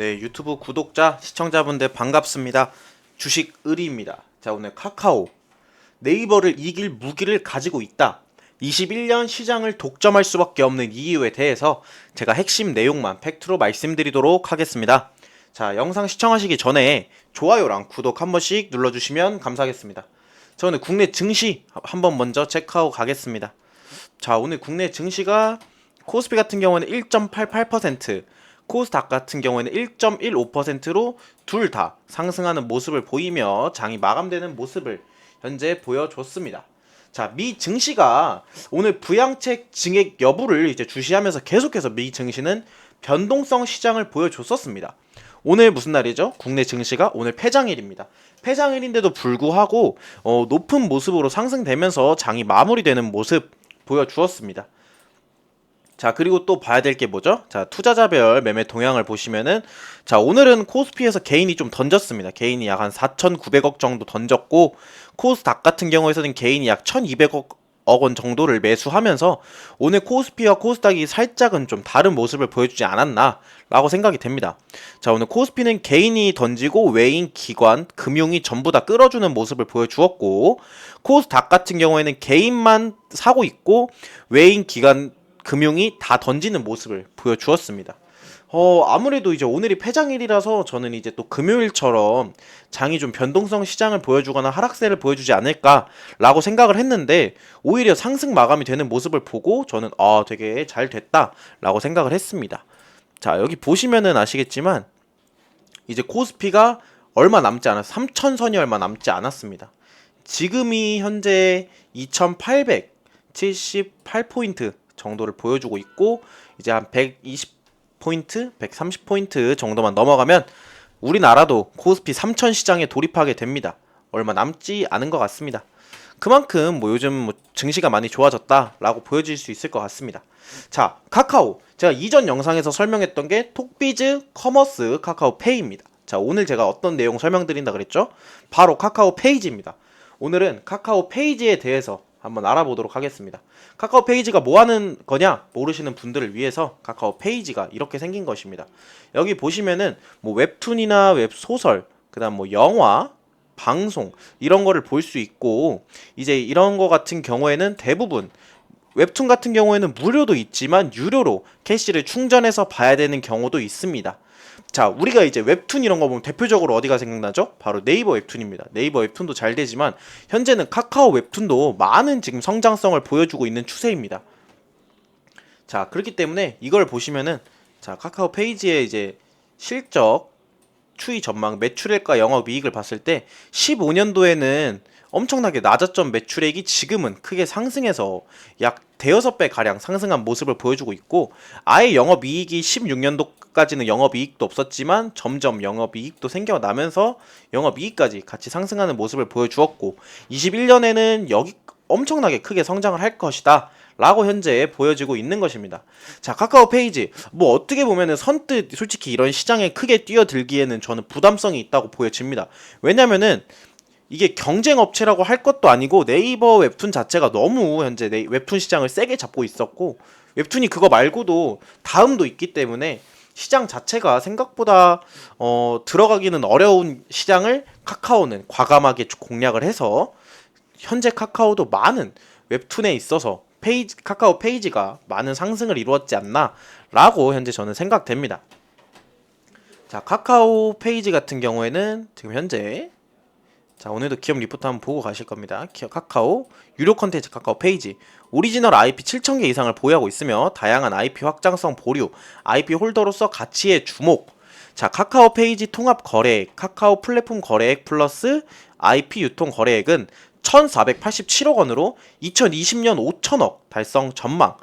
네, 유튜브 구독자, 시청자분들 반갑습니다. 주식 의리입니다. 자, 오늘 카카오. 네이버를 이길 무기를 가지고 있다. 21년 시장을 독점할 수밖에 없는 이유에 대해서 제가 핵심 내용만 팩트로 말씀드리도록 하겠습니다. 자, 영상 시청하시기 전에 좋아요랑 구독 한 번씩 눌러주시면 감사하겠습니다. 자, 오늘 국내 증시 한번 먼저 체크하고 가겠습니다. 자, 오늘 국내 증시가 코스피 같은 경우는 1.88%, 코스닥 같은 경우에는 1.15%로 둘 다 상승하는 모습을 보이며 장이 마감되는 모습을 현재 보여줬습니다. 자, 미 증시가 오늘 부양책 증액 여부를 이제 주시하면서 계속해서 미 증시는 변동성 시장을 보여줬었습니다. 오늘 무슨 날이죠? 국내 증시가 오늘 폐장일입니다. 폐장일인데도 불구하고 어, 높은 모습으로 상승되면서 장이 마무리되는 모습 보여주었습니다. 자, 그리고 또 봐야 될 게 뭐죠? 자, 투자자별 매매 동향을 보시면은 자, 오늘은 코스피에서 개인이 좀 던졌습니다. 개인이 약 한 4,900억 정도 던졌고 코스닥 같은 경우에서는 개인이 약 1,200억 원 정도를 매수하면서 오늘 코스피와 코스닥이 살짝은 좀 다른 모습을 보여주지 않았나라고 생각이 됩니다. 자, 오늘 코스피는 개인이 던지고 외인, 기관, 금융이 전부 다 끌어주는 모습을 보여주었고 코스닥 같은 경우에는 개인만 사고 있고 외인, 기관, 금융이 다 던지는 모습을 보여주었습니다. 어, 아무래도 이제 오늘이 폐장일이라서 저는 이제 또 금요일처럼 장이 좀 변동성 시장을 보여주거나 하락세를 보여주지 않을까라고 생각을 했는데 오히려 상승 마감이 되는 모습을 보고 저는 아, 되게 잘 됐다라고 생각을 했습니다. 자, 여기 보시면은 아시겠지만 이제 코스피가 얼마 남지 않았 3천선이 얼마 남지 않았습니다. 지금이 현재 2878포인트 정도를 보여주고 있고 이제 한 120포인트, 130포인트 정도만 넘어가면 우리나라도 코스피 3000 시장에 돌입하게 됩니다. 얼마 남지 않은 것 같습니다. 그만큼 뭐 요즘 뭐 증시가 많이 좋아졌다라고 보여질 수 있을 것 같습니다. 자, 카카오. 제가 이전 영상에서 설명했던 게 톡비즈 커머스 카카오 페이입니다. 자, 오늘 제가 어떤 내용 설명드린다 그랬죠? 바로 카카오 페이지입니다. 오늘은 카카오 페이지에 대해서 한번 알아보도록 하겠습니다. 카카오 페이지가 뭐 하는 거냐 모르시는 분들을 위해서 카카오 페이지가 이렇게 생긴 것입니다. 여기 보시면은 뭐 웹툰이나 웹소설, 그다음 뭐 영화, 방송 이런 거를 볼 수 있고 이제 이런 거 같은 경우에는 대부분 웹툰 같은 경우에는 무료도 있지만 유료로 캐시를 충전해서 봐야 되는 경우도 있습니다. 자, 우리가 이제 웹툰 이런 거 보면 대표적으로 어디가 생각나죠? 바로 네이버 웹툰입니다. 네이버 웹툰도 잘 되지만 현재는 카카오 웹툰도 많은 지금 성장성을 보여주고 있는 추세입니다. 자, 그렇기 때문에 이걸 보시면은 자, 카카오 페이지에 이제 실적 추이 전망 매출액과 영업 이익을 봤을 때 15년도에는 엄청나게 낮았던 매출액이 지금은 크게 상승해서 약 대여섯 배 가량 상승한 모습을 보여주고 있고 아예 영업 이익이 16년도까지는 영업 이익도 없었지만 점점 영업 이익도 생겨나면서 영업 이익까지 같이 상승하는 모습을 보여주었고 21년에는 여기 엄청나게 크게 성장을 할 것이다. 라고 현재 보여지고 있는 것입니다. 자, 카카오 페이지. 뭐 어떻게 보면은 선뜻 솔직히 이런 시장에 크게 뛰어들기에는 저는 부담성이 있다고 보여집니다. 왜냐면은 이게 경쟁 업체라고 할 것도 아니고 네이버 웹툰 자체가 너무 현재 네, 웹툰 시장을 세게 잡고 있었고 웹툰이 그거 말고도 다음도 있기 때문에 시장 자체가 생각보다 어, 들어가기는 어려운 시장을 카카오는 과감하게 공략을 해서 현재 카카오도 많은 웹툰에 있어서 페이지 카카오 페이지가 많은 상승을 이루었지 않나라고 현재 저는 생각됩니다. 자 카카오 페이지 같은 경우에는 지금 현재 자 오늘도 기업 리포트 한번 보고 가실 겁니다. 기업 카카오 유료 컨텐츠 카카오 페이지 오리지널 IP 7,000개 이상을 보유하고 있으며 다양한 IP 확장성 보류, IP 홀더로서 가치의 주목. 자 카카오 페이지 통합 거래액, 카카오 플랫폼 거래액 플러스 IP 유통 거래액은 1,487억 원으로 2020년 5천억 달성 전망.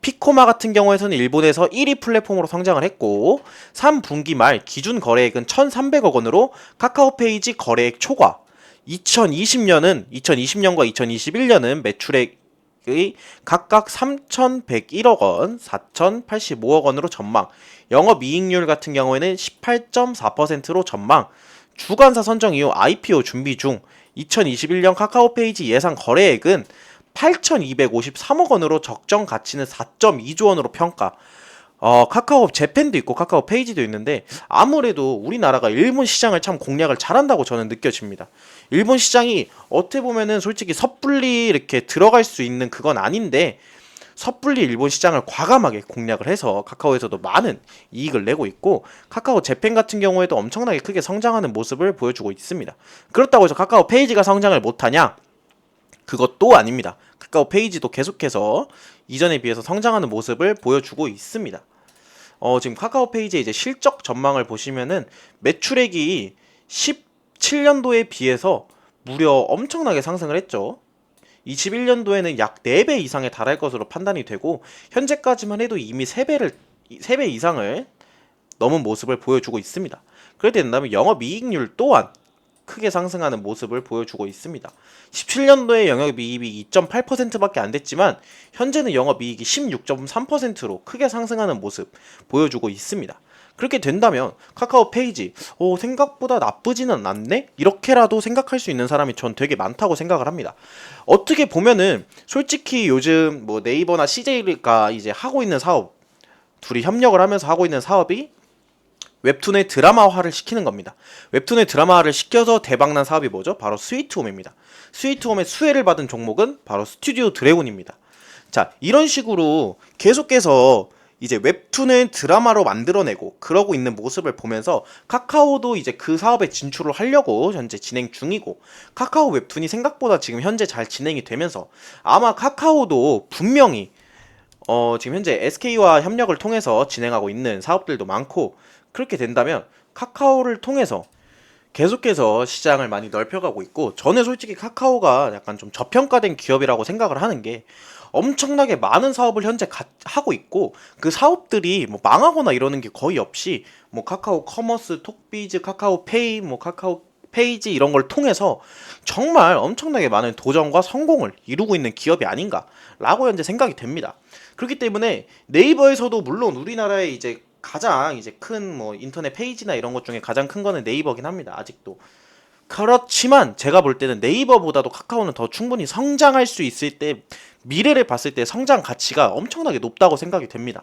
피코마 같은 경우에서는 일본에서 1위 플랫폼으로 성장을 했고 3분기 말 기준 거래액은 1,300억 원으로 카카오 페이지 거래액 초과. 2020년은 2020년과 2021년은 매출액이 각각 3,101억 원, 4,085억 원으로 전망. 영업이익률 같은 경우에는 18.4%로 전망. 주관사 선정 이후 IPO 준비 중 2021년 카카오 페이지 예상 거래액은 8,253억 원으로 적정 가치는 4.2조 원으로 평가. 어, 카카오 재팬도 있고 카카오 페이지도 있는데 아무래도 우리나라가 일본 시장을 참 공략을 잘한다고 저는 느껴집니다. 일본 시장이 어떻게 보면은 솔직히 섣불리 이렇게 들어갈 수 있는 그건 아닌데 섣불리 일본 시장을 과감하게 공략을 해서 카카오에서도 많은 이익을 내고 있고 카카오 재팬 같은 경우에도 엄청나게 크게 성장하는 모습을 보여주고 있습니다. 그렇다고 해서 카카오 페이지가 성장을 못하냐? 그것도 아닙니다. 카카오 페이지도 계속해서 이전에 비해서 성장하는 모습을 보여주고 있습니다. 어, 지금 카카오 페이지의 이제 실적 전망을 보시면은 매출액이 17년도에 비해서 무려 엄청나게 상승을 했죠. 21년도에는 약 4배 이상에 달할 것으로 판단이 되고 현재까지만 해도 이미 3배를 3배 이상을 넘은 모습을 보여주고 있습니다. 그렇게 된다면 영업이익률 또한 크게 상승하는 모습을 보여주고 있습니다. 17년도에 영업이익이 2.8%밖에 안 됐지만 현재는 영업이익이 16.3%로 크게 상승하는 모습 보여주고 있습니다. 그렇게 된다면 카카오 페이지 오, 생각보다 나쁘지는 않네 이렇게라도 생각할 수 있는 사람이 전 되게 많다고 생각을 합니다. 어떻게 보면은 솔직히 요즘 뭐 네이버나 CJ가 이제 하고 있는 사업 둘이 협력을 하면서 하고 있는 사업이 웹툰의 드라마화를 시키는 겁니다. 웹툰의 드라마화를 시켜서 대박난 사업이 뭐죠? 바로 스위트홈입니다. 스위트홈의 수혜를 받은 종목은 바로 스튜디오 드래곤입니다. 자, 이런 식으로 계속해서 이제 웹툰을 드라마로 만들어내고 그러고 있는 모습을 보면서 카카오도 이제 그 사업에 진출을 하려고 현재 진행 중이고 카카오 웹툰이 생각보다 지금 현재 잘 진행이 되면서 아마 카카오도 분명히 어 지금 현재 SK와 협력을 통해서 진행하고 있는 사업들도 많고 그렇게 된다면 카카오를 통해서 계속해서 시장을 많이 넓혀가고 있고 저는 솔직히 카카오가 약간 좀 저평가된 기업이라고 생각을 하는 게 엄청나게 많은 사업을 현재 가, 하고 있고 그 사업들이 뭐 망하거나 이러는 게 거의 없이 뭐 카카오 커머스, 톡비즈, 카카오 페이, 뭐 카카오 페이지 이런 걸 통해서 정말 엄청나게 많은 도전과 성공을 이루고 있는 기업이 아닌가라고 현재 생각이 됩니다. 그렇기 때문에 네이버에서도 물론 우리나라의 이제 가장 이제 큰 뭐 인터넷 페이지나 이런 것 중에 가장 큰 거는 네이버긴 합니다. 아직도. 그렇지만 제가 볼 때는 네이버보다도 카카오는 더 충분히 성장할 수 있을 때 미래를 봤을 때 성장 가치가 엄청나게 높다고 생각이 됩니다.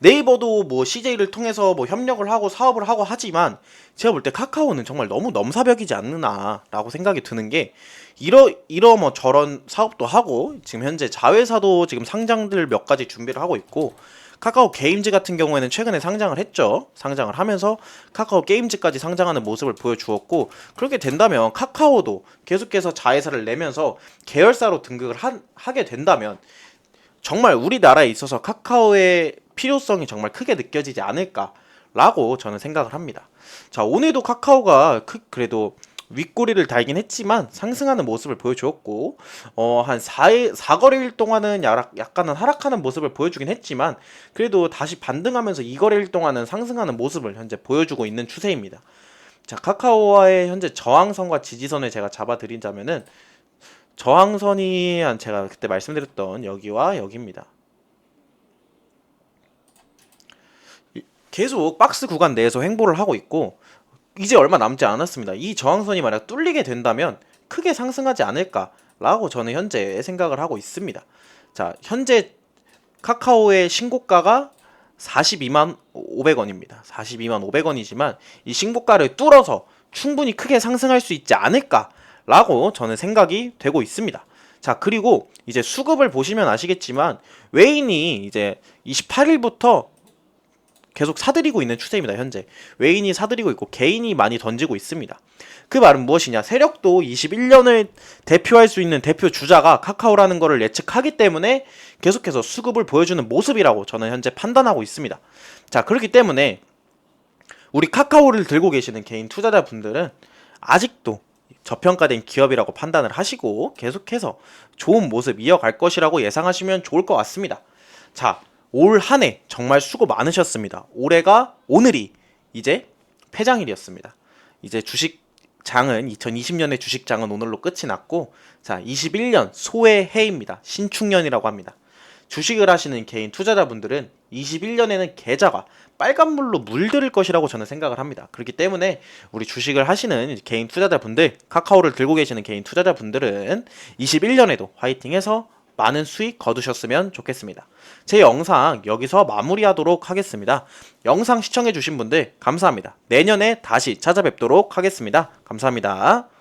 네이버도 뭐 CJ를 통해서 뭐 협력을 하고 사업을 하고 하지만 제가 볼 때 카카오는 정말 너무 넘사벽이지 않느냐라고 생각이 드는 게 이러 이러 뭐 저런 사업도 하고 지금 현재 자회사도 지금 상장들 몇 가지 준비를 하고 있고 카카오 게임즈 같은 경우에는 최근에 상장을 했죠. 상장을 하면서 카카오 게임즈까지 상장하는 모습을 보여주었고 그렇게 된다면 카카오도 계속해서 자회사를 내면서 계열사로 등극을 하, 하게 된다면 정말 우리나라에 있어서 카카오의 필요성이 정말 크게 느껴지지 않을까라고 저는 생각을 합니다. 자, 오늘도 카카오가 크, 그래도 윗꼬리를 달긴 했지만 상승하는 모습을 보여주었고 어, 한 4일, 4거래일 동안은 야락, 약간은 하락하는 모습을 보여주긴 했지만 그래도 다시 반등하면서 2거래일 동안은 상승하는 모습을 현재 보여주고 있는 추세입니다. 자, 카카오와의 현재 저항선과 지지선을 제가 잡아드린다면은 저항선이 한 제가 그때 말씀드렸던 여기와 여기입니다. 계속 박스 구간 내에서 횡보를 하고 있고 이제 얼마 남지 않았습니다. 이 저항선이 만약 뚫리게 된다면 크게 상승하지 않을까라고 저는 현재 생각을 하고 있습니다. 자, 현재 카카오의 신고가가 42만 500원입니다. 42만 500원이지만 이 신고가를 뚫어서 충분히 크게 상승할 수 있지 않을까라고 저는 생각이 되고 있습니다. 자, 그리고 이제 수급을 보시면 아시겠지만 웨인이 이제 28일부터 계속 사들이고 있는 추세입니다. 현재 외인이 사들이고 있고 개인이 많이 던지고 있습니다. 그 말은 무엇이냐? 세력도 21년을 대표할 수 있는 대표 주자가 카카오라는 것을 예측하기 때문에 계속해서 수급을 보여주는 모습이라고 저는 현재 판단하고 있습니다. 자 그렇기 때문에 우리 카카오를 들고 계시는 개인 투자자분들은 아직도 저평가된 기업이라고 판단을 하시고 계속해서 좋은 모습 이어갈 것이라고 예상하시면 좋을 것 같습니다. 자, 올 한 해 정말 수고 많으셨습니다. 올해가 오늘이 이제 폐장일이었습니다. 이제 주식장은 2020년의 주식장은 오늘로 끝이 났고 자 21년 소의 해입니다. 신축년이라고 합니다. 주식을 하시는 개인 투자자분들은 21년에는 계좌가 빨간물로 물들을 것이라고 저는 생각을 합니다. 그렇기 때문에 우리 주식을 하시는 개인 투자자분들, 카카오를 들고 계시는 개인 투자자분들은 21년에도 화이팅해서 많은 수익 거두셨으면 좋겠습니다. 제 영상 여기서 마무리하도록 하겠습니다. 영상 시청해주신 분들 감사합니다. 내년에 다시 찾아뵙도록 하겠습니다. 감사합니다.